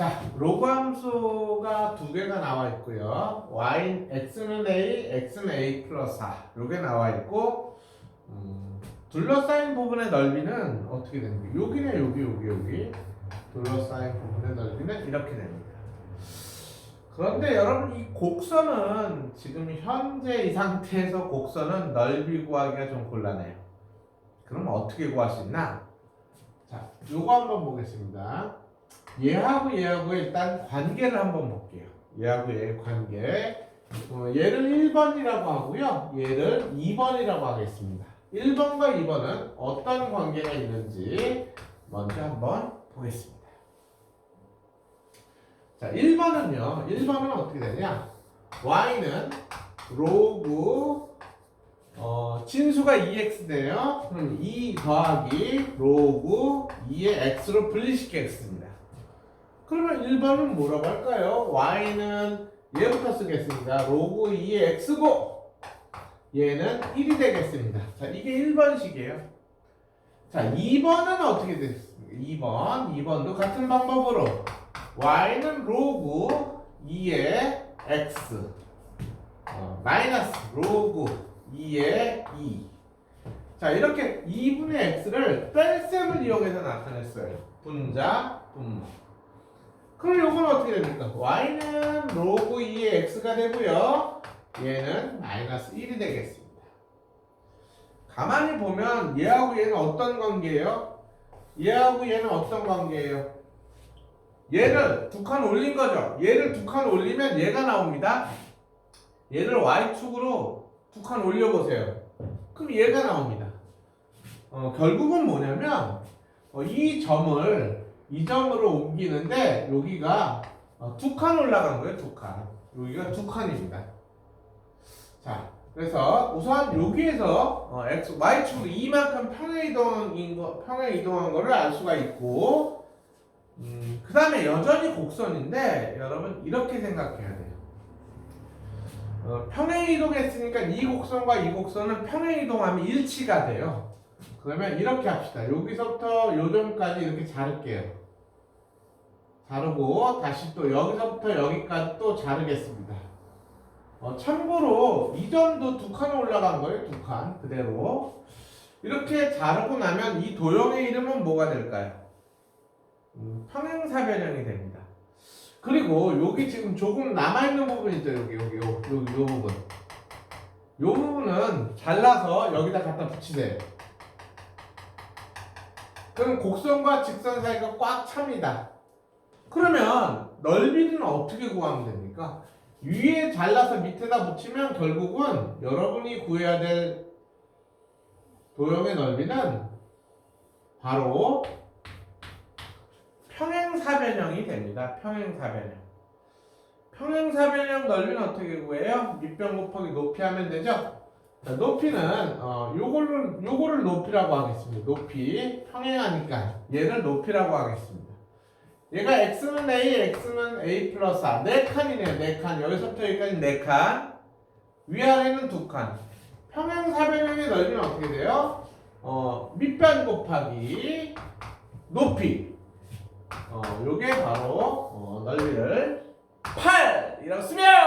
자, 로그 함수가 두 개가 나와 있고요. y x는 a, x는 a 플러스 4 요게 나와 있고 음, 둘러싸인 부분의 넓이는 어떻게 되는 게 여기네 여기 여기 여기 둘러싸인 부분의 넓이는 이렇게 됩니다. 그런데 여러분 이 곡선은 지금 현재 이 상태에서 곡선은 넓이 구하기가 좀 곤란해요. 그럼 어떻게 구할 수 있나? 자, 요거 한번 보겠습니다. 얘하고 얘하고 일단 관계를 한번 볼게요. 얘하고 얘의 관계. 어, 얘를 1번이라고 하고요. 얘를 2번이라고 하겠습니다. 1번과 2번은 어떤 관계가 있는지 먼저 한번 보겠습니다. 자, 1번은요. 1번은 어떻게 되냐? y는 로그 어, 진수가 2x네요. 그럼 2 더하기 로그 2의 x로 분리시키겠습니다. 그러면 1번은 뭐라고 할까요? y는 얘부터 쓰겠습니다. 로그 2의 x고 얘는 1이 되겠습니다. 자, 이게 1번식이에요. 자, 2번은 어떻게 됐습니까? 2번, 2번도 같은 방법으로 y는 로그 2의 x 어, 마이너스 로그 2의 2. 자, 이렇게 2분의 x를 뺄셈을 이용해서 나타냈어요. 분자, 분모. 그럼 요건 어떻게 됩니까? y는 로그 2의 x가 되고요. 얘는 마이너스 1이 되겠습니다. 가만히 보면 얘하고 얘는 어떤 관계예요? 얘하고 얘는 어떤 관계예요? 얘를 두 칸 올린 거죠. 얘를 두 칸 올리면 얘가 나옵니다. 얘를 y축으로 두 칸 올려보세요. 그럼 얘가 나옵니다. 어, 결국은 뭐냐면 어, 이 점을 이 점으로 옮기는데 여기가 어, 두칸 올라간 거예요. 두 칸. 여기가 두 칸입니다. 자, 그래서 우선 여기에서 어, x, y축으로 이만큼 평행 이동인 거, 평행 이동한 거를 알 수가 있고, 음, 그 다음에 여전히 곡선인데 여러분 이렇게 생각해야 돼요. 어, 평행 이동했으니까 이 곡선과 이 곡선은 평행 이동하면 일치가 돼요. 그러면 이렇게 합시다. 여기서부터 요점까지 이렇게 자를게요. 자르고 다시 또 여기서부터 여기까지 또 자르겠습니다. 어, 참고로 이 점도 두칸 올라간 거예요. 두 칸 그대로 이렇게 자르고 나면 이 도형의 이름은 뭐가 될까요? 음, 평행사변형이 됩니다. 그리고 여기 지금 조금 남아있는 부분 있죠. 여기 여기 요, 여기 요 부분. 요 부분은 잘라서 여기다 갖다 붙이세요. 그럼 곡선과 직선 사이가 꽉 찹니다. 그러면 넓이는 어떻게 구하면 됩니까? 위에 잘라서 밑에다 붙이면 결국은 여러분이 구해야 될 도형의 넓이는 바로 평행사변형이 됩니다. 평행사변형. 평행사변형 넓이는 어떻게 구해요? 밑변 곱하기 높이 하면 되죠? 자, 높이는 어, 요거를 요거를 높이라고 하겠습니다. 높이 평행하니까 얘를 높이라고 하겠습니다. 얘가 x는 a, x는 a 플러스 4. 네 칸이네요. 네 칸. 여기서부터 여기까지 네 칸. 위아래는 두 칸. 평행사변형의 넓이는 어떻게 돼요? 어, 밑변 곱하기 높이. 어, 요게 바로 어, 넓이를 8이라고 쓰면.